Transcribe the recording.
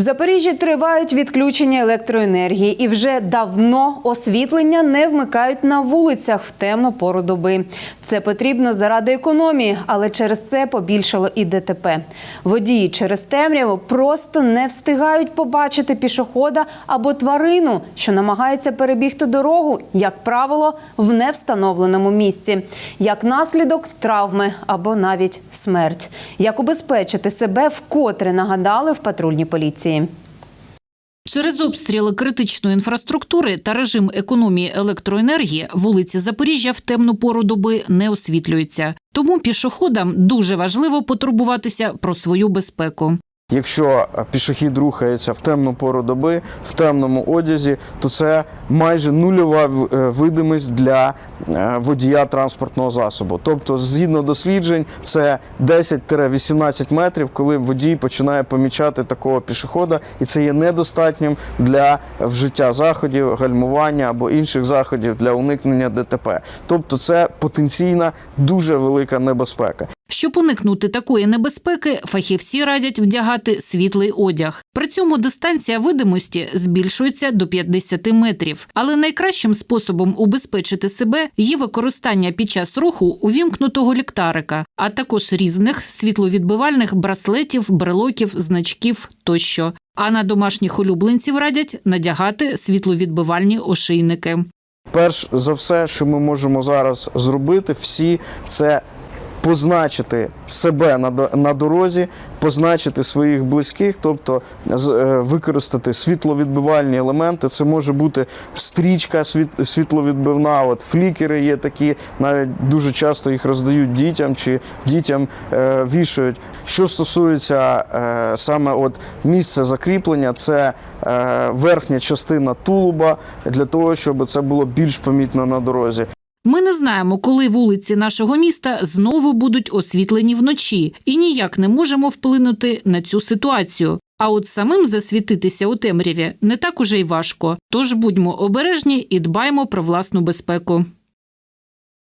В Запоріжжі тривають відключення електроенергії і вже давно освітлення не вмикають на вулицях в темну пору доби. Це потрібно заради економії, але через це побільшало і ДТП. Водії через темряву просто не встигають побачити пішохода або тварину, що намагається перебігти дорогу, як правило, в невстановленому місці. Як наслідок травми або навіть смерть. Як убезпечити себе вкотре нагадали в патрульній поліції. Через обстріли критичної інфраструктури та режим економії електроенергії вулиці Запоріжжя в темну пору доби не освітлюються. Тому пішоходам дуже важливо потурбуватися про свою безпеку. Якщо пішохід рухається в темну пору доби, в темному одязі, то це майже нульова е, видимість для е, водія транспортного засобу. Тобто, згідно досліджень, це 10-18 метрів, коли водій починає помічати такого пішохода, і це є недостатнім для вжиття заходів, гальмування або інших заходів для уникнення ДТП. Тобто, це потенційна дуже велика небезпека. Щоб уникнути такої небезпеки, фахівці радять вдягати світлий одяг. При цьому дистанція видимості збільшується до 50 метрів. Але найкращим способом убезпечити себе є використання під час руху увімкнутого ліхтарика, а також різних світловідбивальних браслетів, брелоків, значків тощо. А на домашніх улюбленців радять надягати світловідбивальні ошейники. Перш за все, що ми можемо зараз зробити, всі це позначити себе на, дорозі, позначити своїх близьких, тобто е, використати світловідбивальні елементи. Це може бути стрічка світ- світловідбивна, от флікери є такі, навіть дуже часто їх роздають дітям чи дітям е, вішають. Що стосується е, саме от місця закріплення, це верхня частина тулуба для того, щоб це було більш помітно на дорозі. Ми не знаємо, коли вулиці нашого міста знову будуть освітлені вночі, і ніяк не можемо вплинути на цю ситуацію. А от самим засвітитися у темряві не так уже й важко. Тож будьмо обережні і дбаймо про власну безпеку.